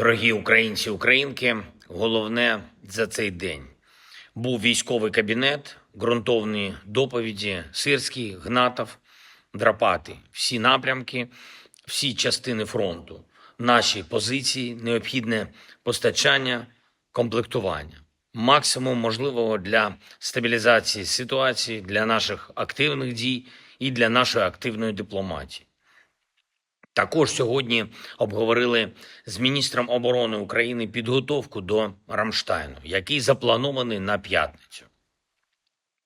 Дорогі українці, українки, головне за цей день. Був військовий кабінет, ґрунтовні доповіді, Сирський, Гнатов, Драпати, всі напрямки, всі частини фронту, наші позиції, необхідне постачання, комплектування, максимум можливого для стабілізації ситуації, для наших активних дій і для нашої активної дипломатії. Також сьогодні обговорили з міністром оборони України підготовку до Рамштайну, який запланований на п'ятницю.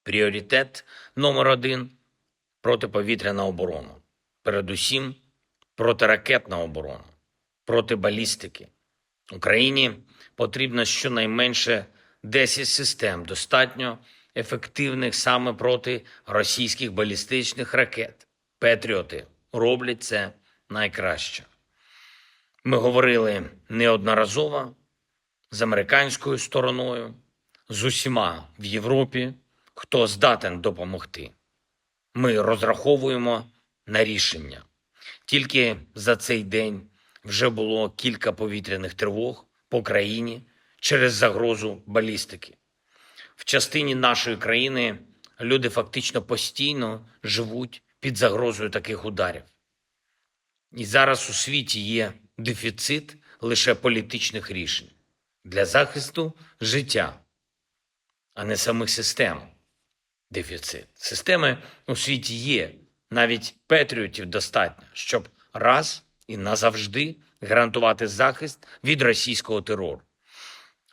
Пріоритет номер один протиповітряна оборона. Передусім протиракетна оборона, проти балістики. Україні потрібно щонайменше 10 систем, достатньо ефективних саме проти російських балістичних ракет. Петріоти роблять це найкраще. Ми говорили неодноразово з американською стороною, з усіма в Європі, хто здатен допомогти. Ми розраховуємо на рішення. Тільки за цей день вже було кілька повітряних тривог по країні через загрозу балістики. В частині нашої країни люди фактично постійно живуть під загрозою таких ударів. І зараз у світі є дефіцит лише політичних рішень для захисту життя, а не самих систем. Дефіцит. Системи у світі є, навіть патріотів достатньо, щоб раз і назавжди гарантувати захист від російського терору.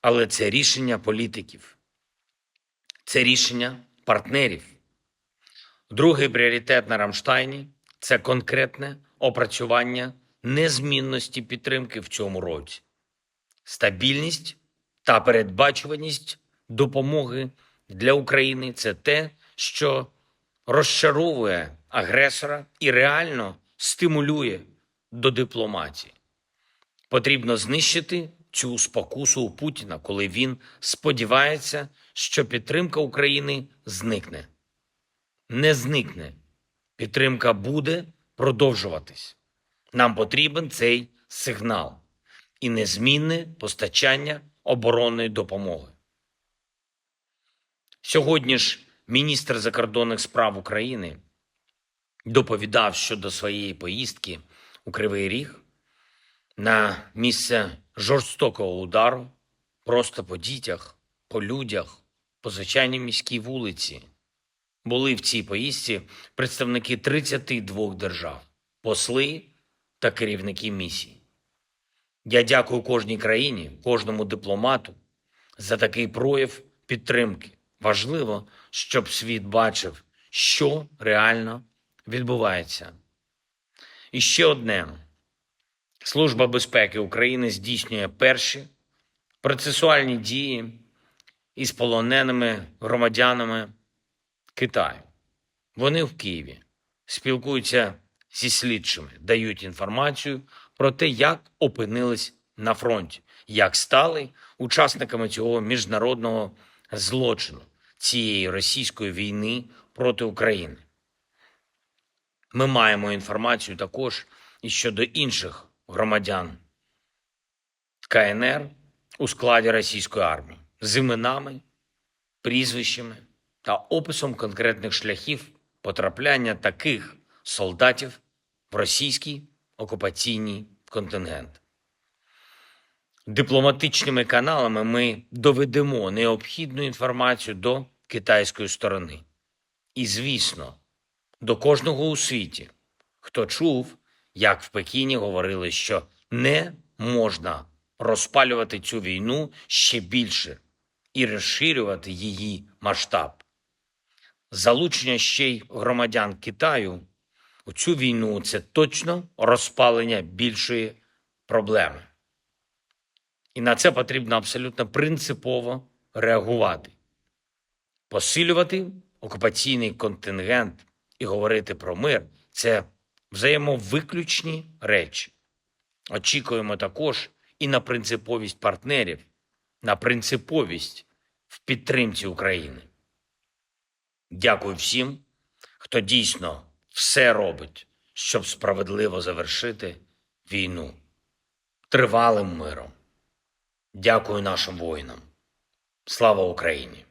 Але це рішення політиків, це рішення партнерів. Другий пріоритет на Рамштайні це конкретне опрацювання незмінності підтримки в цьому році, стабільність та передбачуваність допомоги для України це те, що розчаровує агресора і реально стимулює до дипломатії. Потрібно знищити цю спокусу у Путіна, коли він сподівається, що підтримка України зникне. Не зникне. Підтримка буде продовжуватись. Нам потрібен цей сигнал і незмінне постачання оборонної допомоги. Сьогодні ж міністр закордонних справ України доповідав щодо своєї поїздки у Кривий Ріг на місце жорстокого удару просто по дітях, по людях, по звичайній міській вулиці. Були в цій поїздці представники 32 держав, посли та керівники місій. Я дякую кожній країні, кожному дипломату за такий прояв підтримки. Важливо, щоб світ бачив, що реально відбувається. І ще одне. Служба безпеки України здійснює перші процесуальні дії із полоненими громадянами Китаю. Вони в Києві спілкуються зі слідчими, дають інформацію про те, як опинились на фронті, як стали учасниками цього міжнародного злочину, цієї російської війни проти України. Ми маємо інформацію також і щодо інших громадян КНР у складі російської армії з іменами, прізвищами та описом конкретних шляхів потрапляння таких солдатів в російський окупаційний контингент. Дипломатичними каналами ми доведемо необхідну інформацію до китайської сторони. І, звісно, до кожного у світі, хто чув, як в Пекіні говорили, що не можна розпалювати цю війну ще більше і розширювати її масштаб. Залучення ще й громадян Китаю у цю війну це точно розпалення більшої проблеми. І на це потрібно абсолютно принципово реагувати, посилювати окупаційний контингент і говорити про мир це взаємовиключні речі. Очікуємо також і на принциповість партнерів, на принциповість в підтримці України. Дякую всім, хто дійсно все робить, щоб справедливо завершити війну. тривалим миром. Дякую нашим воїнам. Слава Україні!